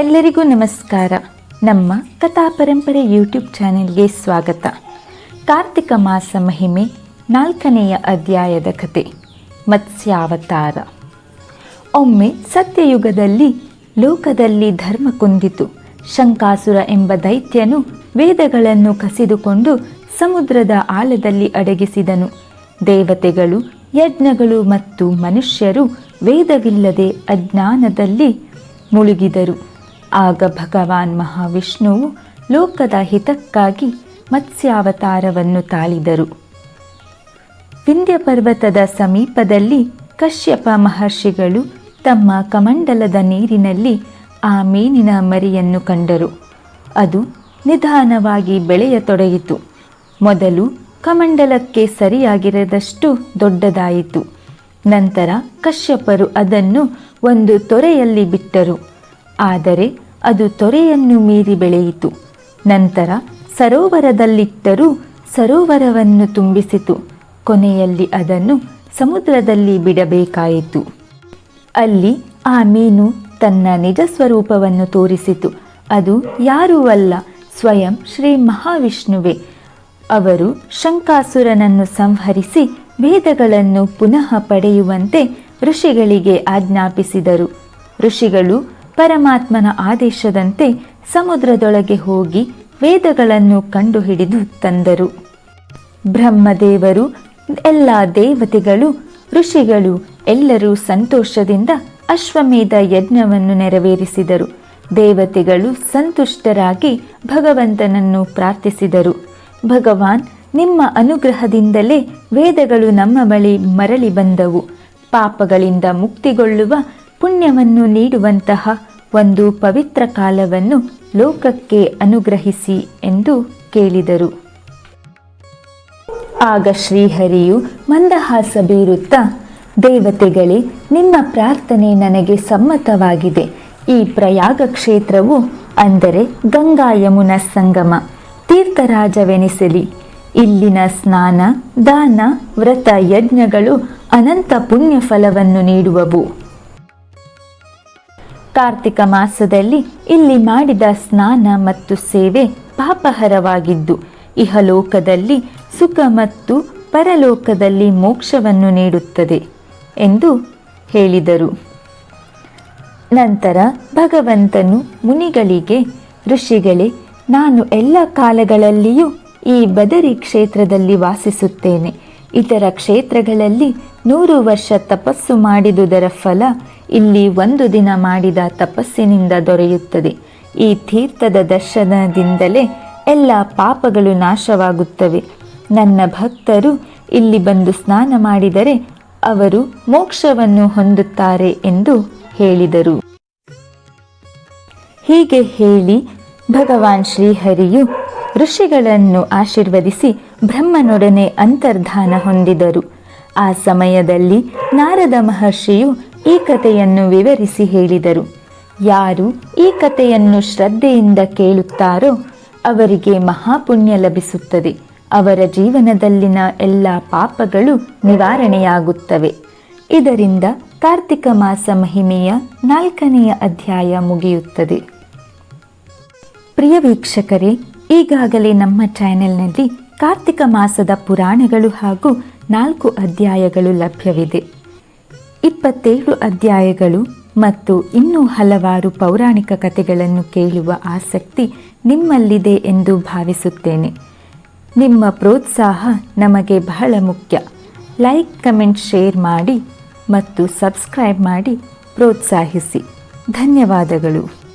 ಎಲ್ಲರಿಗೂ ನಮಸ್ಕಾರ. ನಮ್ಮ ಕಥಾ ಪರಂಪರೆ ಯೂಟ್ಯೂಬ್ ಚಾನೆಲ್ಗೆ ಸ್ವಾಗತ. ಕಾರ್ತಿಕ ಮಾಸ ಮಹಿಮೆ ನಾಲ್ಕನೆಯ ಅಧ್ಯಾಯದ ಕತೆ, ಮತ್ಸ್ಯಾವತಾರ. ಒಮ್ಮೆ ಸತ್ಯಯುಗದಲ್ಲಿ ಲೋಕದಲ್ಲಿ ಧರ್ಮ ಕುಂದಿತು. ಶಂಕಾಸುರ ಎಂಬ ದೈತ್ಯನು ವೇದಗಳನ್ನು ಕಸಿದುಕೊಂಡು ಸಮುದ್ರದ ಆಳದಲ್ಲಿ ಅಡಗಿಸಿದನು. ದೇವತೆಗಳು, ಯಜ್ಞಗಳು ಮತ್ತು ಮನುಷ್ಯರು ವೇದವಿಲ್ಲದೆ ಅಜ್ಞಾನದಲ್ಲಿ ಮುಳುಗಿದರು. ಆಗ ಭಗವಾನ್ ಮಹಾವಿಷ್ಣುವು ಲೋಕದ ಹಿತಕ್ಕಾಗಿ ಮತ್ಸ್ಯಾವತಾರವನ್ನು ತಾಳಿದರು. ವಿಂಧ್ಯ ಪರ್ವತದ ಸಮೀಪದಲ್ಲಿ ಕಶ್ಯಪ ಮಹರ್ಷಿಗಳು ತಮ್ಮ ಕಮಂಡಲದ ನೀರಿನಲ್ಲಿ ಆ ಮೀನಿನ ಮರಿಯನ್ನು ಕಂಡರು. ಅದು ನಿಧಾನವಾಗಿ ಬೆಳೆಯತೊಡಗಿತು. ಮೊದಲು ಕಮಂಡಲಕ್ಕೆ ಸರಿಯಾಗಿರದಷ್ಟು ದೊಡ್ಡದಾಯಿತು. ನಂತರ ಕಶ್ಯಪರು ಅದನ್ನು ಒಂದು ತೊರೆಯಲ್ಲಿ ಬಿಟ್ಟರು. ಆದರೆ ಅದು ತೊರೆಯನ್ನು ಮೀರಿ ಬೆಳೆಯಿತು. ನಂತರ ಸರೋವರದಲ್ಲಿಟ್ಟರೂ ಸರೋವರವನ್ನು ತುಂಬಿಸಿತು. ಕೊನೆಯಲ್ಲಿ ಅದನ್ನು ಸಮುದ್ರದಲ್ಲಿ ಬಿಡಬೇಕಾಯಿತು. ಅಲ್ಲಿ ಆ ಮೀನು ತನ್ನ ನಿಜ ಸ್ವರೂಪವನ್ನು ತೋರಿಸಿತು. ಅದು ಯಾರೂ ಅಲ್ಲ, ಸ್ವಯಂ ಶ್ರೀ ಮಹಾವಿಷ್ಣುವೆ. ಅವರು ಶಂಕಾಸುರನನ್ನು ಸಂಹರಿಸಿ ವೇದಗಳನ್ನು ಪುನಃ ಪಡೆಯುವಂತೆ ಋಷಿಗಳಿಗೆ ಆಜ್ಞಾಪಿಸಿದರು. ಋಷಿಗಳು ಪರಮಾತ್ಮನ ಆದೇಶದಂತೆ ಸಮುದ್ರದೊಳಗೆ ಹೋಗಿ ವೇದಗಳನ್ನು ಕಂಡುಹಿಡಿದು ತಂದರು. ಬ್ರಹ್ಮದೇವರು, ಎಲ್ಲ ದೇವತೆಗಳು, ಋಷಿಗಳು ಎಲ್ಲರೂ ಸಂತೋಷದಿಂದ ಅಶ್ವಮೇಧ ಯಜ್ಞವನ್ನು ನೆರವೇರಿಸಿದರು. ದೇವತೆಗಳು ಸಂತುಷ್ಟರಾಗಿ ಭಗವಂತನನ್ನು ಪ್ರಾರ್ಥಿಸಿದರು. ಭಗವಾನ್, ನಿಮ್ಮ ಅನುಗ್ರಹದಿಂದಲೇ ವೇದಗಳು ನಮ್ಮ ಬಳಿ ಮರಳಿ ಬಂದವು. ಪಾಪಗಳಿಂದ ಮುಕ್ತಿಗೊಳ್ಳುವ ಪುಣ್ಯವನ್ನು ನೀಡುವಂತಹ ಒಂದು ಪವಿತ್ರ ಕಾಲವನ್ನು ಲೋಕಕ್ಕೆ ಅನುಗ್ರಹಿಸಿ ಎಂದು ಕೇಳಿದರು. ಆಗ ಶ್ರೀಹರಿಯು ಮಂದಹಾಸ ಬೀರುತ್ತಾ, ದೇವತೆಗಳೇ, ನಿಮ್ಮ ಪ್ರಾರ್ಥನೆ ನನಗೆ ಸಮ್ಮತವಾಗಿದೆ. ಈ ಪ್ರಯಾಗ ಕ್ಷೇತ್ರವು ಅಂದರೆ ಗಂಗಾ ಯಮುನ ಸಂಗಮ, ತೀರ್ಥರಾಜವೆನಿಸಲಿ. ಇಲ್ಲಿನ ಸ್ನಾನ, ದಾನ, ವ್ರತ, ಯಜ್ಞಗಳು ಅನಂತ ಪುಣ್ಯ ಫಲವನ್ನು ನೀಡುವವು. ಕಾರ್ತಿಕ ಮಾಸದಲ್ಲಿ ಇಲ್ಲಿ ಮಾಡಿದ ಸ್ನಾನ ಮತ್ತು ಸೇವೆ ಪಾಪಹರವಾಗಿದ್ದು, ಇಹಲೋಕದಲ್ಲಿ ಸುಖ ಮತ್ತು ಪರಲೋಕದಲ್ಲಿ ಮೋಕ್ಷವನ್ನು ನೀಡುತ್ತದೆ ಎಂದು ಹೇಳಿದರು. ನಂತರ ಭಗವಂತನು ಮುನಿಗಳಿಗೆ, ಋಷಿಗಳೇ, ನಾನು ಎಲ್ಲ ಕಾಲಗಳಲ್ಲಿಯೂ ಈ ಬದರಿ ಕ್ಷೇತ್ರದಲ್ಲಿ ವಾಸಿಸುತ್ತೇನೆ. ಇತರ ಕ್ಷೇತ್ರಗಳಲ್ಲಿ ನೂರು ವರ್ಷ ತಪಸ್ಸು ಮಾಡಿದುದರ ಫಲ ಇಲ್ಲಿ ಒಂದು ದಿನ ಮಾಡಿದ ತಪಸ್ಸಿನಿಂದ ದೊರೆಯುತ್ತದೆ. ಈ ತೀರ್ಥದ ದರ್ಶನದಿಂದಲೇ ಎಲ್ಲ ಪಾಪಗಳು ನಾಶವಾಗುತ್ತವೆ. ನನ್ನ ಭಕ್ತರು ಇಲ್ಲಿ ಬಂದು ಸ್ನಾನ ಮಾಡಿದರೆ ಅವರು ಮೋಕ್ಷವನ್ನು ಹೊಂದುತ್ತಾರೆ ಎಂದು ಹೇಳಿದರು. ಹೀಗೆ ಹೇಳಿ ಭಗವಾನ್ ಶ್ರೀಹರಿಯು ಋಷಿಗಳನ್ನು ಆಶೀರ್ವದಿಸಿ ಬ್ರಹ್ಮನೊಡನೆ ಅಂತರ್ಧಾನ ಹೊಂದಿದರು. ಆ ಸಮಯದಲ್ಲಿ ನಾರದ ಮಹರ್ಷಿಯು ಈ ಕಥೆಯನ್ನು ವಿವರಿಸಿ ಹೇಳಿದರು. ಯಾರು ಈ ಕಥೆಯನ್ನು ಶ್ರದ್ಧೆಯಿಂದ ಕೇಳುತ್ತಾರೋ ಅವರಿಗೆ ಮಹಾಪುಣ್ಯ ಲಭಿಸುತ್ತದೆ. ಅವರ ಜೀವನದಲ್ಲಿನ ಎಲ್ಲ ಪಾಪಗಳು ನಿವಾರಣೆಯಾಗುತ್ತವೆ. ಇದರಿಂದ ಕಾರ್ತಿಕ ಮಾಸ ಮಹಿಮೆಯ ನಾಲ್ಕನೆಯ ಅಧ್ಯಾಯ ಮುಗಿಯುತ್ತದೆ. ಪ್ರಿಯ ವೀಕ್ಷಕರೇ, ಈಗಾಗಲೇ ನಮ್ಮ ಚಾನೆಲ್ನಲ್ಲಿ ಕಾರ್ತಿಕ ಮಾಸದ ಪುರಾಣಗಳು ಹಾಗೂ ನಾಲ್ಕು ಅಧ್ಯಾಯಗಳು ಲಭ್ಯವಿದೆ. ಇಪ್ಪತ್ತೇಳು ಅಧ್ಯಾಯಗಳು ಮತ್ತು ಇನ್ನೂ ಹಲವಾರು ಪೌರಾಣಿಕ ಕಥೆಗಳನ್ನು ಕೇಳುವ ಆಸಕ್ತಿ ನಿಮ್ಮಲ್ಲಿದೆ ಎಂದು ಭಾವಿಸುತ್ತೇನೆ. ನಿಮ್ಮ ಪ್ರೋತ್ಸಾಹ ನಮಗೆ ಬಹಳ ಮುಖ್ಯ. ಲೈಕ್, ಕಮೆಂಟ್, ಶೇರ್ ಮಾಡಿ ಮತ್ತು ಸಬ್ಸ್ಕ್ರೈಬ್ ಮಾಡಿ ಪ್ರೋತ್ಸಾಹಿಸಿ. ಧನ್ಯವಾದಗಳು.